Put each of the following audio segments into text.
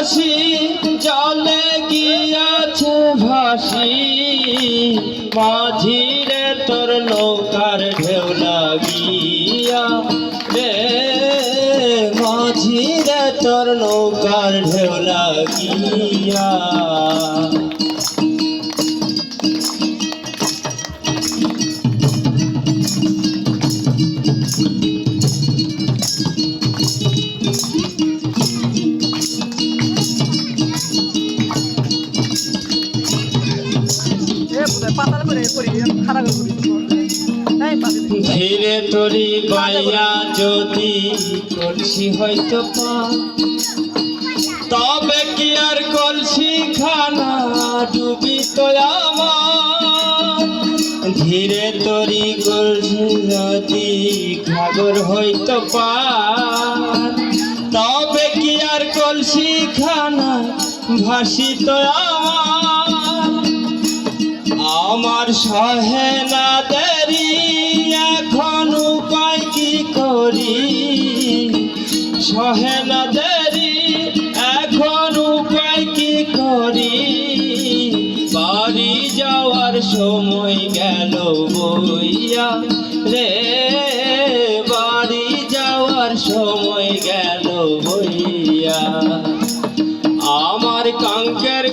কলসি জলে গিয়াছে ভাসি। মাঝিরে তোর নৌকার ঢেউ লাগিয়া রে। মাঝিরে তোর নৌকার ঢেউ লাগিয়া। ধীরে তরি বাইয়া যদি কলসি হয়তো তবে কি আর কলসি খানা ডুবি তো আমার? ধীরে তরি কলসি যদি ঘাগর হইতো পা। তবে কি আর কলসি খানা ভাসিত আমার? আমার সহে না দেরি, এখন উপায় কি করি? সহে না দেরি, এখন উপায় কি করি? বাড়ি যাওয়ার সময় গেল বইয়া রে, বাড়ি যাওয়ার সময় গেল বইয়া। আমার কাঙ্কের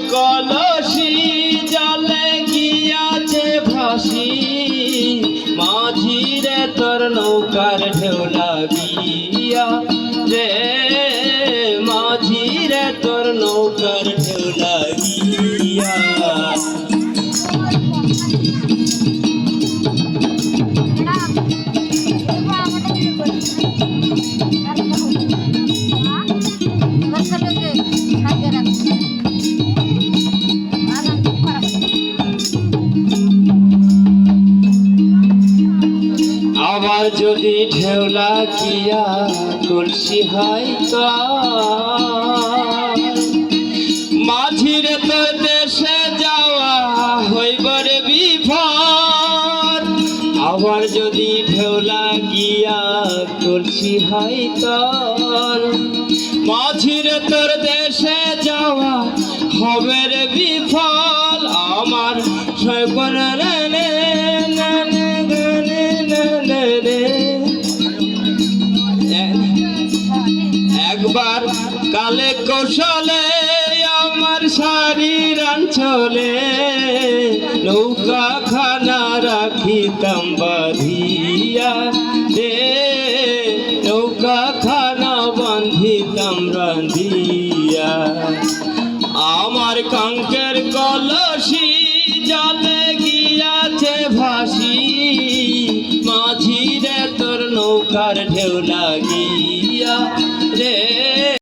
আবার যদি ঢেউ লাগিয়া কলসি হয় তো মাঝিরে তো দেশে যাওয়া হইবরে বিপদ। আবার যদি ঢেউ লাগিয়া কলসি হয় তো মাঝিরে তোর দেশে যাওয়া হবে রে বিফল একবার কালে কৌশলে আমার শাড়ির অঞ্চলে নৌকা খানা রাখিতাম বাঁধিয়া রে নৌকা খানা বাঁধিতাম রাঁধিয়া। আমার কাঙ্কের কলসি জলে গিয়াছে ভাসি, মাঝিরে তোর নৌকার ঢেউ লাগিয়া